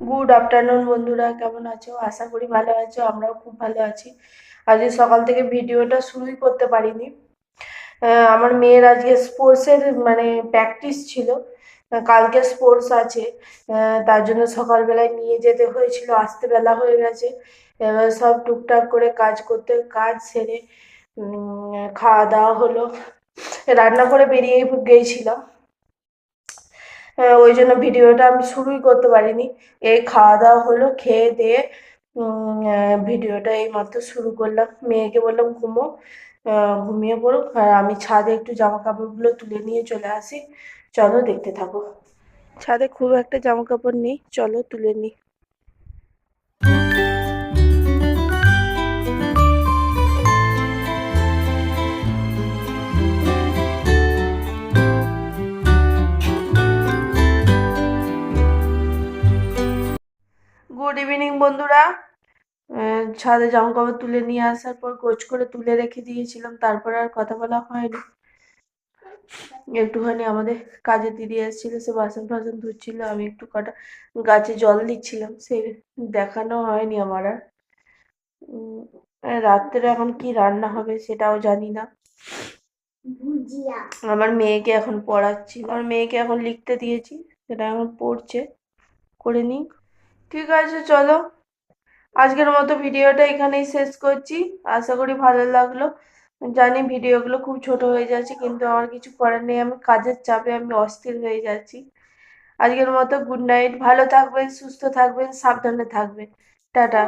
Good afternoon বন্ধুরা, কেমন আছো? আশা করি ভালো আছো, আমরাও খুব ভালো আছি। আজকে সকাল থেকে ভিডিওটা শুরুই করতে পারিনি। আমার মেয়ের আজকে স্পোর্টসের মানে প্র্যাকটিস ছিল। কালকে স্পোর্টস আছে। তার জন্য সকালবেলায় নিয়ে যেতে হয়েছিল, আসতে বেলা হয়ে গেছে। এবার সব টুকটাক করে কাজ করতে, কাজ সেরে খাওয়া দাওয়া হলো। রান্না করে বেরিয়ে গিয়েছিলাম ওই জন্য ভিডিওটা আমি শুরুই করতে পারিনি। এই খাওয়া দাওয়া হলো, খেয়ে দিয়ে ভিডিওটা এই মাত্র শুরু করলাম। মেয়েকে বললাম, ঘুমো ঘুমিয়ে পড়ুক আর আমি ছাদে একটু জামা কাপড়গুলো তুলে নিয়ে চলে আসি। চলো দেখতে থাকো। ছাদে খুব একটা জামা কাপড় নেই। চলো তুলে নিই। গুড ইভিনিং বন্ধুরা। ছাদে জামা কাপড় তুলে নিয়ে আসার পর গোছ করে তুলে রেখে দিয়েছিলাম তারপর আর কথা বলা হয়নি। একটুখানি আমাদের কাজে দিদি এসেছিল সে বাসন ফাসন ধুচ্ছিল আমি একটু কটা গাছে জল দিচ্ছিলাম সে দেখানো হয়নি আমার আর। রাত্রে এখন কি রান্না হবে সেটাও জানি না। আমার মেয়েকে এখন পড়াচ্ছি আমার মেয়েকে এখন লিখতে দিয়েছি সেটা এখন পড়ছে করে নিক। ঠিক আছে, চলো। আজকের মতো ভিডিওটা এখানেই শেষ করছি। আশা করি ভালো লাগল। জানি ভিডিওগুলো খুব ছোট হয়ে যাচ্ছে, কিন্তু আমার কিছু করার নেই। আমি কাজের চাপে আমি অস্থির হয়ে যাচ্ছি। আজকের মতো গুড নাইট। ভালো থাকবেন, সুস্থ থাকবেন, সাবধানে থাকবেন। টাটা।